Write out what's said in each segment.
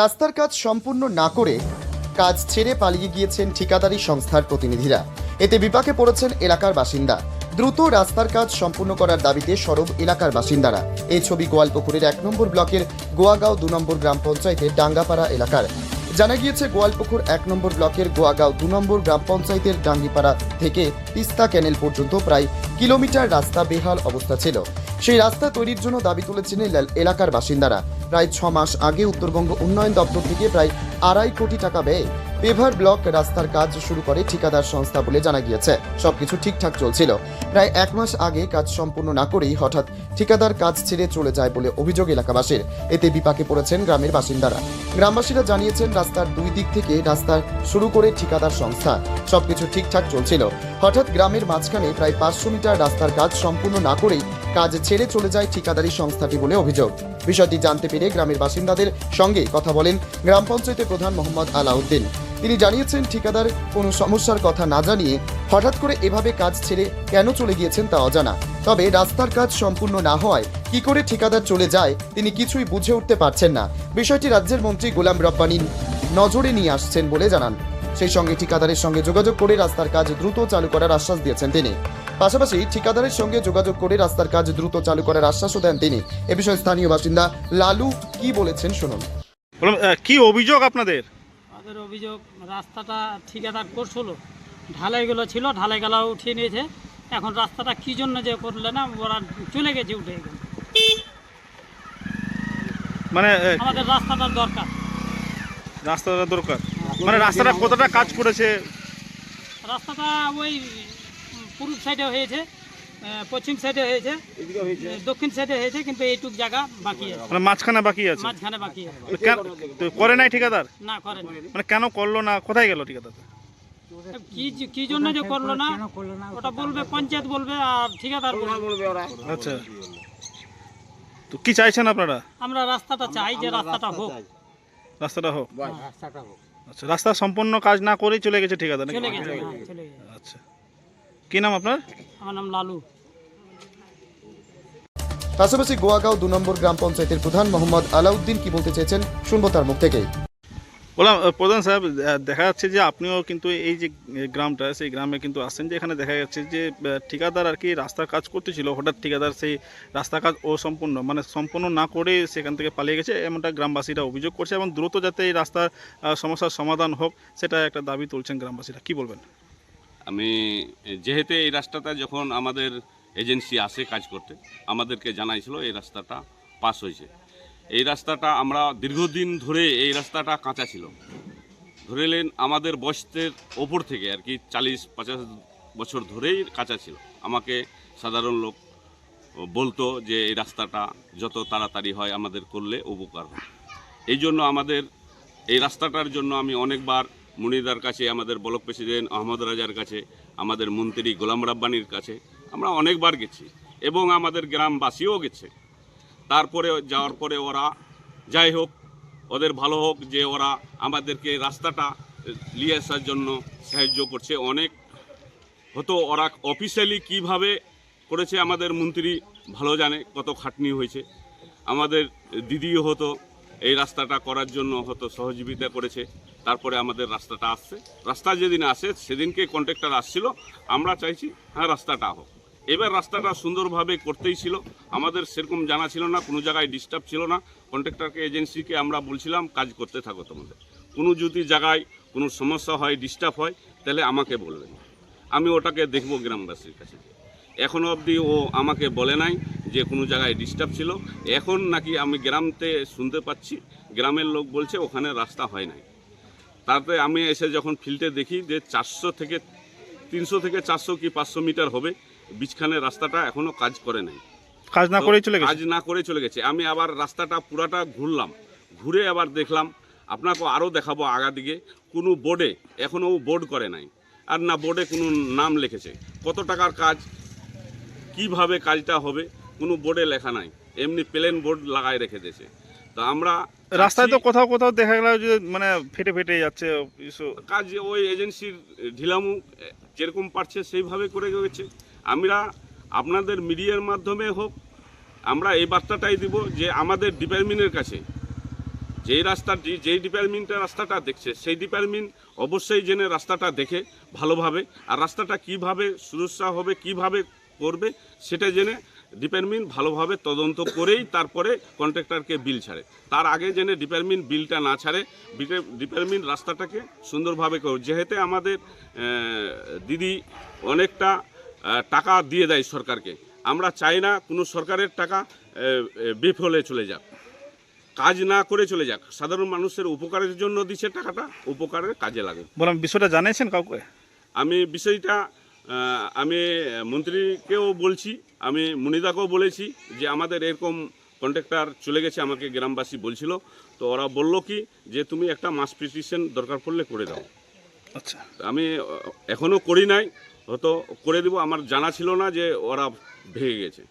রাস্তার কাজ সম্পূর্ণ না করে কাজ ছেড়ে পালিয়ে গিয়েছেন ঠিকাদারি সংস্থার প্রতিনিধিরা। এতে বিপাকে পড়েছেন এলাকার বাসিন্দা। দ্রুত রাস্তার কাজ সম্পূর্ণ করার দাবিতে সরব এলাকার বাসিন্দারা। এই ছবি গোয়ালপুকুরের এক নম্বর ব্লকের গোয়াগাঁও দু নম্বর গ্রাম পঞ্চায়েতের ডাঙ্গাপাড়া এলাকার। জানা গিয়েছে, গোয়ালপুকুর এক নম্বর ব্লকের গোয়াগাঁও দু নম্বর গ্রাম পঞ্চায়েতের ডাঙ্গিপাড়া থেকে তিস্তা ক্যানেল পর্যন্ত প্রায় কিলোমিটার রাস্তা বেহাল অবস্থা ছিল। সেই রাস্তা তৈরির জন্য দাবি তুলেছেন এলাকার বাসিন্দারা। প্রায় ছ মাস আগে উত্তরবঙ্গ উন্নয়ন দপ্তর থেকে প্রায় আড়াই কোটি টাকা ব্যয়ে পেভার ব্লক রাস্তার কাজ শুরু করে ঠিকাদার সংস্থা বলে জানা গিয়েছে। সবকিছু ঠিকঠাক চলছিল। প্রায় এক মাস আগে কাজ সম্পূর্ণ না করেই হঠাৎ ঠিকাদার কাজ ছেড়ে চলে যায় বলে অভিযোগ এলাকাবাসীর। এতে বিপাকে পড়েছেন গ্রামের বাসিন্দারা। গ্রামবাসীরা জানিয়েছেন, রাস্তার দুই দিক থেকে রাস্তা শুরু করে ঠিকাদার সংস্থা। সবকিছু ঠিকঠাক চলছিল। হঠাৎ গ্রামের মাঝখানে প্রায় পাঁচশো মিটার রাস্তার কাজ সম্পূর্ণ না করেই কাজ ছেড়ে চলে যায় ঠিকাদারি সংস্থাটি বলে অভিযোগ। বিষয়টি জানতে পেরে গ্রামের বাসিন্দাদের সঙ্গে কথা বলেন গ্রাম পঞ্চায়েতের প্রধান মোহাম্মদ আলাউদ্দিন। তিনি জানিয়েছেন, ঠিকাদার কোনো সমস্যার কথা না জানিয়ে হঠাৎ করে এভাবে কাজ ছেড়ে কেন চলে গিয়েছেন তা অজানা। তবে রাস্তার কাজ সম্পূর্ণ না হওয়ায় কি করে ঠিকাদার চলে যায়, তিনি কিছুই বুঝে উঠতে পারছেন না। বিষয়টি রাজ্যের মন্ত্রী গোলাম রব্বানি নজরে নিয়ে আসছেন বলে জানান। সেই সঙ্গে ঠিকাদারের সঙ্গে যোগাযোগ করে রাস্তার কাজ দ্রুত চালু করার আশ্বাস দিয়েছেন তিনি। পাশাপাশি ঠিকাদারের সঙ্গে যোগাযোগ করে রাস্তার কাজ দ্রুত চালু করার আশ্বাসও দেন তিনি। এ বিষয়ে স্থানীয় বাসিন্দা লালু কি বলেছেন শুনুন। বললাম কি অভিযোগ আপনাদের? আমাদের অভিযোগ রাস্তাটা ঠিকাদার করছিল। ঢালাইগুলো ছিল ঢালাই ঢালাইগুলো উঠিয়ে নিয়েছে। এখন রাস্তাটা কী জন্য যে করলে না ওরা চলে গেছে উঠে গেছে। মানে আমাদের রাস্তাটার দরকার। রাস্তাটা দরকার। মানে রাস্তাটা কতটা কাজ করেছে? রাস্তাটা ওই পূর্ব সাইডে হয়েছে। পশ্চিম সাইডে হয়েছে। দক্ষিণ সাইডে হয়েছে কিন্তু এইটুক জায়গা বাকি আছে। মানে মাঝখানে বাকি আছে? মাঝখানে বাকি আছে। তো কেন- তো করে নাই ঠিকাদার? না করেন মানে কেন করল না? কোথায় গেল ঠিকাদার? কি যে- কি জন্য যে করল না? ওটা বলবে পঞ্চায়েত বলবে আর ঠিকাদার বলবে। আচ্ছা। তো কি চাইছেন আপনারা? আমরা রাস্তাটা চাই যে রাস্তাটা হোক। রাস্তাটা হোক? রাস্তাটা হোক। আচ্ছা রাস্তা সম্পূর্ণ কাজ না করেই চলে গেছে ঠিকাদার হ্যাঁ, চলে গেছে। আচ্ছা। কি নাম আপনার? আমার নাম লালু। পাশাপাশি গোয়াগাঁও দু নম্বর গ্রাম পঞ্চায়েতের প্রধান মোহাম্মদ আলাউদ্দিন কি বলতে চেয়েছেন শুনব তার মুখ থেকেই। বললাম প্রধান সাহেব দেখা যাচ্ছে যে আপনিও কিন্তু এই যে গ্রামটা সেই গ্রামে কিন্তু আসছেন যে এখানে দেখা যাচ্ছে যে ঠিকাদার আর কি রাস্তার কাজ করতেছিল হঠাৎ ঠিকাদার সেই রাস্তা কাজ অসম্পূর্ণ মানে সম্পূর্ণ না করে সেখান থেকে পালিয়ে গেছে এমনটা গ্রামবাসীরা অভিযোগ করছে এবং দ্রুত যাতে এই রাস্তার সমস্যার সমাধান হোক সেটা একটা দাবি তুলছেন গ্রামবাসীরা কি বলবেন? আমি যেহেতু এই রাস্তাটা যখন আমাদের এজেন্সি আসে কাজ করতে, আমাদেরকে জানাইছিল এই রাস্তাটা পাস হয়েছে। এই রাস্তাটা আমরা দীর্ঘদিন ধরে এই রাস্তাটা কাঁচা ছিল। ধরে নেন আমাদের বয়সের ওপর থেকে আর কি চালিশ পঞ্চাশ বছর ধরেই কাঁচা ছিল। আমাকে সাধারণ লোক বলতো যে এই রাস্তাটা যত তাড়াতাড়ি হয় আমাদের করলে উপকার হয়। এই জন্য আমাদের, এই রাস্তাটার জন্য আমি অনেকবার মুনিদার কাছে, আমাদের ব্লক প্রেসিডেন্ট আহমদ রাজার কাছে, আমাদের মন্ত্রী গোলাম রাব্বানির কাছে আমরা অনেকবার গেছি এবং আমাদের গ্রামবাসীও গেছে। তারপরে যাওয়ার পরে ওরা যাই হোক, ওদের ভালো হোক যে ওরা আমাদেরকে রাস্তাটা নিয়ে আসার জন্য সাহায্য করছে। অনেক হতো ওরা অফিসিয়ালি কীভাবে করেছে আমাদের মন্ত্রী ভালো জানে, কত খাটনি হয়েছে। আমাদের দিদিও হতো, এই রাস্তাটা করার জন্য হতো সহযোগিতা করেছে। তারপরে আমাদের রাস্তাটা আসছে। রাস্তা যেদিন আসে, সেদিনকে কন্ট্রাক্টর আসছিল। আমরা চাইছি হ্যাঁ রাস্তাটা হোক। এবার রাস্তাটা সুন্দরভাবে করতেই ছিল। আমাদের সেরকম জানা ছিল না, কোনো জায়গায় ডিস্টার্ব ছিল না। কন্ট্রাক্টরকে এজেন্সিকে আমরা বলছিলাম, কাজ করতে থাকো তোমাদের। কোনো যদি জায়গায় কোনো সমস্যা হয় ডিস্টার্ব হয়, তাহলে আমাকে বলবেন আমি ওটাকে দেখব গ্রামবাসীর কাছে। এখনও অবধি ও আমাকে বলে নাই যে কোনো জায়গায় ডিস্টার্ব ছিল। এখন নাকি আমি গ্রামতে শুনতে পাচ্ছি, গ্রামের লোক বলছে, ওখানে রাস্তা হয় নাই। তাতে আমি এসে যখন ফিল্ডে দেখি যে চারশো থেকে তিনশো থেকে চারশো কি পাঁচশো মিটার হবে বিছখানে রাস্তাটা এখনও কাজ করে নাই। কাজ না করেই চলে কাজ না করে চলে গেছে। আমি আবার রাস্তাটা পুরাটা ঘুরলাম। ঘুরে আবার দেখলাম আপনাকে আরও দেখাবো আগা দিকে কোনো বোর্ডে এখনও বোর্ড করে নাই। আর না বোর্ডে কোনো নাম লিখেছে। কত টাকার কাজ কীভাবে কাজটা হবে কোনো বোর্ডে লেখা নাই। এমনি প্লেন বোর্ড লাগাই রেখে দিয়েছে। তো আমরা রাস্তায় তো কোথাও কোথাও দেখা গেল যে মানে ফেটে ফেটে যাচ্ছে কাজ ওই এজেন্সির ঢিলামু যেরকম পারছে সেইভাবে করে গেছে। আমরা আপনাদের মিডিয়ার মাধ্যমে হোক আমরা এই বার্তাটাই দিব যে আমাদের ডিপার্টমেন্টের কাছে যেই রাস্তাটি যেই ডিপার্টমেন্টের রাস্তাটা দেখছে সেই ডিপার্টমেন্ট অবশ্যই জেনে রাস্তাটা দেখে ভালোভাবে আর রাস্তাটা কীভাবে সুরক্ষা হবে কীভাবে করবে সেটা জেনে ডিপার্টমেন্ট ভালোভাবে তদন্ত করেই তারপরে কন্ট্রাক্টরকে বিল ছাড়ে। তার আগে জেনে ডিপার্টমেন্ট বিলটা না ছাড়ে ডিপার্টমেন্ট রাস্তাটাকে সুন্দরভাবে করে যেহেতু আমাদের দিদি অনেকটা টাকা দিয়ে দেয় সরকারকে আমরা চাই না কোনো সরকারের টাকা বিফলে চলে যাক। কাজ না করে চলে যাক। সাধারণ মানুষের উপকারের জন্য দিচ্ছে টাকাটা উপকারের কাজে লাগে। বললাম বিষয়টা জানিয়েছেন কাউকে? আমি বিষয়টা আমি মন্ত্রীকেও বলছি আমি মুনিদাকেও বলেছি যে আমাদের এরকম কন্ট্রাক্টর চলে গেছে আমাকে গ্রামবাসী বলছিল। তো ওরা বলল কি যে তুমি একটা মাস পিটিশন দরকার পড়লে করে দাও। আচ্ছা। আমি এখনও করি নাই হয়তো করে দিব আমার জানা ছিল না যে ওরা ভেঙে গেছে।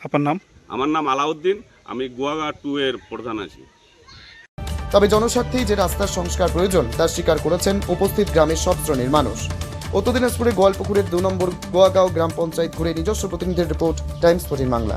আপনার নাম? আমার নাম আলাউদ্দিন আমি গোয়াগা টু এর প্রধান আছি। তবে জনস্বার্থেই যে রাস্তার সংস্কার প্রয়োজন, তা স্বীকার করেছেন উপস্থিত গ্রামের সব শ্রেণির মানুষ। উত্তর দিনাজপুরে গোয়ালপুকুরের দু নম্বর গোয়াগাঁও গ্রাম পঞ্চায়েত ঘুরে নিজস্ব প্রতিনিধির রিপোর্ট, টাইমস ফোর্টিন বাংলা।